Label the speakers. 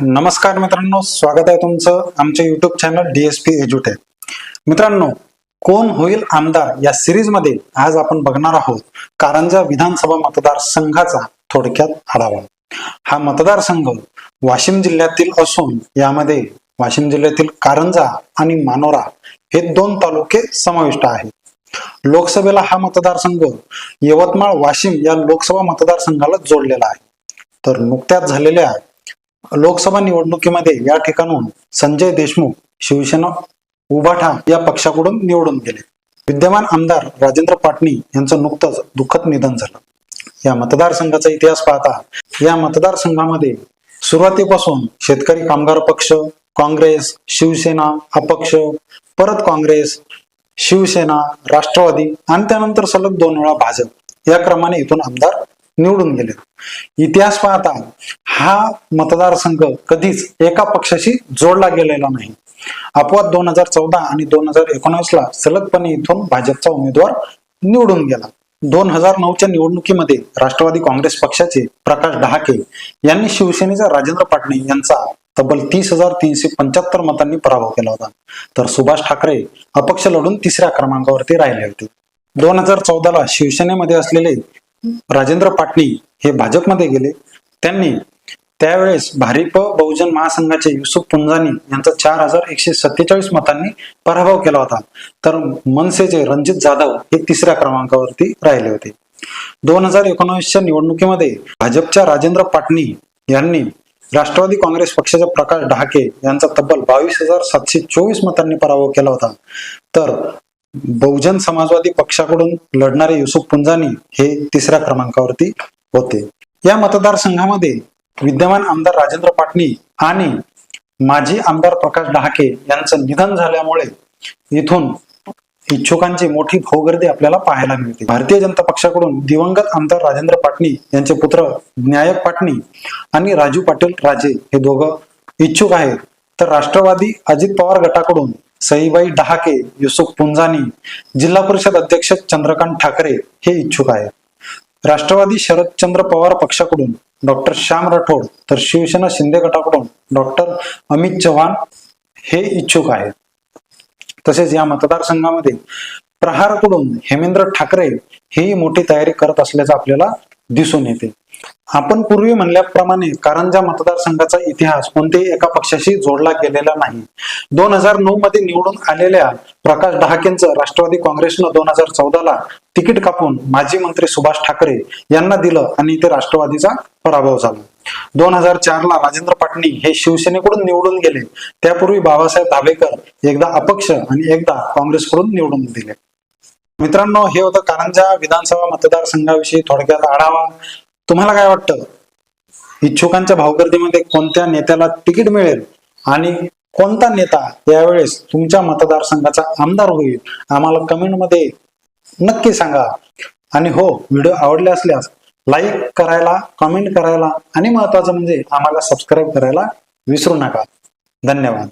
Speaker 1: नमस्कार मित्रांनो स्वागत आहे तुमचं आमच्या युट्यूब चॅनल डीएसपी एज्युटे मित्रांनो कोण होईल आमदार या सिरीजमध्ये आज आपण बघणार आहोत कारंजा विधानसभा मतदारसंघाचा थोडक्यात आढावा. हा मतदारसंघ वाशिम जिल्ह्यातील असून यामध्ये वाशिम जिल्ह्यातील कारंजा आणि मानोरा हे दोन तालुके समाविष्ट आहेत. लोकसभेला हा मतदारसंघ यवतमाळ वाशिम या लोकसभा मतदारसंघाला जोडलेला आहे. तर नुकत्याच झालेल्या लोकसभा निवडणुकीमध्ये या ठिकाणून संजय देशमुख शिवसेना उभाठा या पक्षाकडून निवडून गेले. विद्यमान आमदार राजेंद्र पाटणी यांचं नुकतंच दुःखद निधन झालं. या मतदारसंघाचा इतिहास पाहता या मतदारसंघामध्ये सुरुवातीपासून शेतकरी कामगार पक्ष काँग्रेस शिवसेना अपक्ष परत काँग्रेस शिवसेना राष्ट्रवादी आणि त्यानंतर सलग दोन वेळा भाजप या क्रमाने इथून आमदार निवडून गेले. इतिहास पाहता हा मतदारसंघ कधीच एका पक्षाशी जोडला गेलेला नाही. अपवाद दोन हजार चौदा आणि दोन हजार एकोणावीस ला सलगपणे इथून भाजपचा उमेदवार निवडून गेला. दोन हजार नऊच्या निवडणुकीमध्ये राष्ट्रवादी काँग्रेस पक्षाचे प्रकाश डहाके यांनी शिवसेनेचा राजेंद्र पाटणे यांचा तब्बल तीस हजार तीनशे पंच्याहत्तर मतांनी पराभव केला होता. तर सुभाष ठाकरे अपक्ष लढून तिसऱ्या क्रमांकावरती राहिले होते. दोन हजार चौदाला शिवसेनेमध्ये असलेले राजेंद्र पाटणी हे भाजपमध्ये गेले. त्यांनी त्यावेळेस भारिप बहुजन महासंघाचे युसुफ पुंजानी यांचा चार हजार एकशे सत्तेचाळीस मतांनी पराभव केला होता. तर मनसेचे रणजित जाधव हे तिसऱ्या क्रमांकावरती राहिले होते. दोन हजार एकोणावीसच्या निवडणुकीमध्ये भाजपच्या राजेंद्र पाटणी यांनी राष्ट्रवादी काँग्रेस पक्षाच्या प्रकाश ढाके यांचा तब्बल बावीस हजार सातशे चोवीस मतांनी पराभव केला होता. तर बहुजन समाजवादी पक्षाकडून लढणारे युसुफ पुंजानी हे तिसऱ्या क्रमांकावरती होते. या मतदारसंघामध्ये विद्यमान आमदार राजेंद्र पाटणी आणि माजी आमदार प्रकाश डहाके यांचं निधन झाल्यामुळे इथून इच्छुकांची मोठी भोगर्दी आपल्याला पाहायला मिळते. भारतीय जनता पक्षाकडून दिवंगत आमदार राजेंद्र पाटणी यांचे पुत्र न्यायक पाटणी आणि राजू पाटील राजे हे दोघं इच्छुक आहेत. तर राष्ट्रवादी अजित पवार गटाकडून सईबाई डहाके युसुफ पुंजानी जिल्हा परिषद अध्यक्ष चंद्रकांत ठाकरे हे इच्छुक आहेत. राष्ट्रवादी शरदचंद्र पवार पक्षाकडून डॉक्टर श्याम राठोड तर शिवसेना शिंदे गटाकडून डॉक्टर अमित चव्हाण हे इच्छुक आहेत. तसेच या मतदारसंघामध्ये प्रहारकडून हेमेंद्र ठाकरे ही मोठी तयारी करत असल्याचं आपल्याला दिसून येते. आपण पूर्वी म्हणल्याप्रमाणे कारंजा मतदारसंघाचा इतिहास कोणत्याही एका पक्षाशी जोडला गेलेला नाही. दोन हजार नऊ मध्ये निवडून आलेल्या प्रकाश डहाकेंचं राष्ट्रवादी काँग्रेसनं दोन हजार चौदाला तिकीट कापून माजी मंत्री सुभाष ठाकरे यांना दिलं आणि ते राष्ट्रवादीचा पराभव झाला. दोन हजार चार ला राजेंद्र पाटणी हे शिवसेनेकडून निवडून गेले. त्यापूर्वी बाबासाहेब धाबेकर एकदा अपक्ष आणि एकदा काँग्रेसकडून निवडून दिले. मित्रांनो हे होतं कारंजा विधानसभा मतदारसंघाविषयी थोडक्यात आढावा. तुम्हाला काय वाटतं? इच्छुकांच्या भावगर्दीमध्ये कोणत्या नेत्याला तिकीट मिळेल? आणि कोणता नेता यावेळेस तुमच्या मतदारसंघाचा आमदार होईल? आम्हाला कमेंटमध्ये नक्की सांगा. आणि हो व्हिडिओ आवडले असल्यास लाईक करायला कमेंट करायला आणि महत्वाचं म्हणजे आम्हाला सबस्क्राईब करायला विसरू नका. धन्यवाद.